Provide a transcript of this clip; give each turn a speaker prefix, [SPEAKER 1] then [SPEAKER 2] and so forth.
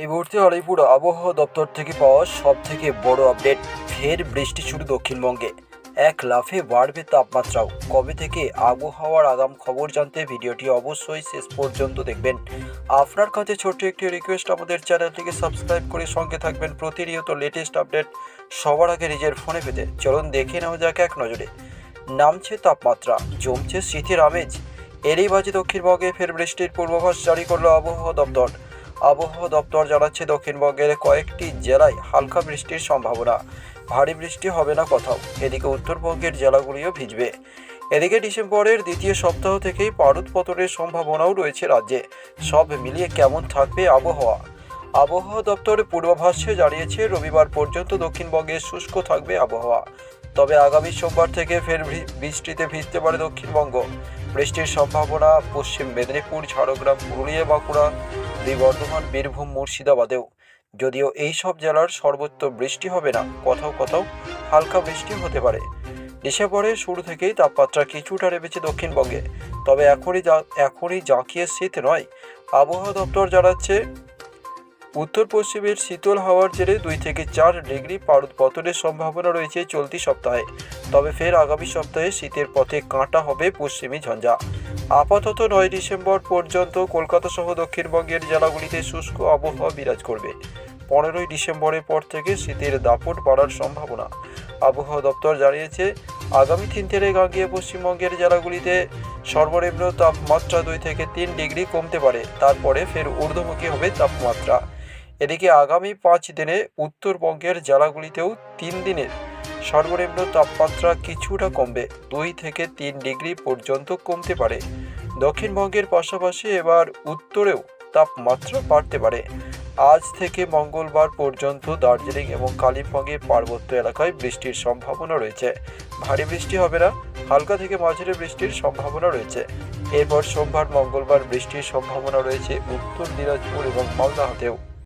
[SPEAKER 1] এই মুহূর্তে আলিপুর আবহাওয়া দপ্তর থেকে পাওয়া সব থেকে বড় আপডেট ফের বৃষ্টি শুরু দক্ষিণবঙ্গে। এক লাফে বাড়বে তাপমাত্রাও। কবে থেকে আবহাওয়ার আগাম খবর জানতে ভিডিওটি অবশ্যই শেষ পর্যন্ত দেখবেন। আপনার কাছে ছোট্ট একটি রিকোয়েস্ট আমাদের চ্যানেলটিকে সাবস্ক্রাইব করে সঙ্গে থাকবেন। প্রতিনিয়ত লেটেস্ট আপডেট সবার আগে নিজের ফোনে পেতে। চলুন দেখে নেওয়া যাক এক নজরে। নামছে তাপমাত্রা, জমছে শীতের আমেজ। এরই বাজে দক্ষিণবঙ্গে ফের বৃষ্টির পূর্বাভাস জারি করল আবহাওয়া দপ্তর। আবহাওয়া দপ্তর জানাচ্ছে, দক্ষিণবঙ্গের কয়েকটি জেলায় হালকা বৃষ্টির সম্ভাবনা। ভারী বৃষ্টি হবে না কোথাও। এদিকে উত্তরবঙ্গের জেলাগুলিও ভিজবে। এদিকে ডিসেম্বরের দ্বিতীয় সপ্তাহ থেকেই পারদ পতনের সম্ভাবনাও রয়েছে রাজ্যে। সব মিলিয়ে কেমন থাকবে আবহাওয়া? আবহাওয়া দপ্তরের পূর্বাভাসে জানিয়েছে, রবিবার পর্যন্ত দক্ষিণবঙ্গে শুষ্ক থাকবে আবহাওয়া। তবে আগামী সোমবার থেকে ফের বৃষ্টিতে ভিজতে পারে দক্ষিণবঙ্গ। বৃষ্টির সম্ভাবনা পশ্চিম মেদিনীপুর, ঝাড়গ্রাম, পুরুলিয়া, বাঁকুড়া দুই বর্ধমান, বীরভূম, মুর্শিদাবাদেও। যদিও এই সব জেলার সর্বোচ্চ বৃষ্টি হবে না, কোথাও কোথাও হালকা বৃষ্টি হতে পারে। ডিসেম্বরের শুরু থেকেই তাপমাত্রা কিছুটা নেমেছে দক্ষিণবঙ্গে। তবে এখনই এখনই জাঁকিয়ে শীত নয়, আবহাওয়া দপ্তর জানাচ্ছে উত্তর পশ্চিমের শীতল হাওয়ার জেরে দুই থেকে চার ডিগ্রি পারদ পতনের সম্ভাবনা রয়েছে চলতি সপ্তাহে। তবে ফের আগামী সপ্তাহে শীতের পথে কাঁটা হবে পশ্চিমী ঝঞ্ঝা। আপাতত নয় ডিসেম্বর পর্যন্ত কলকাতা সহ দক্ষিণবঙ্গের জেলাগুলিতে শুষ্ক আবহাওয়া বিরাজ করবে। পনেরোই ডিসেম্বরের পর থেকে শীতের দাপট বাড়ার সম্ভাবনা। আবহাওয়া দপ্তর জানিয়েছে, আগামী তিন তারিখ আগে পশ্চিমবঙ্গের জেলাগুলিতে সর্বনিম্ন তাপমাত্রা দুই থেকে তিন ডিগ্রি কমতে পারে। তারপরে ফের ঊর্ধ্বমুখী হবে তাপমাত্রা। এদিকে আগামী পাঁচ দিনে উত্তরবঙ্গের জেলাগুলিতেও তিন দিনের সর্বনিম্ন তাপমাত্রা কিছুটা কমবে। দুই থেকে তিন ডিগ্রি পর্যন্ত কমতে পারে। দক্ষিণবঙ্গের পাশাপাশি এবার উত্তরেও তাপমাত্রা বাড়তে পারে। আজ থেকে মঙ্গলবার পর্যন্ত দার্জিলিং এবং কালিম্পংয়ে পার্বত্য এলাকায় বৃষ্টির সম্ভাবনা রয়েছে। ভারী বৃষ্টি হবে না, হালকা থেকে মাঝারি বৃষ্টির সম্ভাবনা রয়েছে। এরপর সোমবার মঙ্গলবার বৃষ্টির সম্ভাবনা রয়েছে উত্তর দিনাজপুর এবং মালদাহাতেও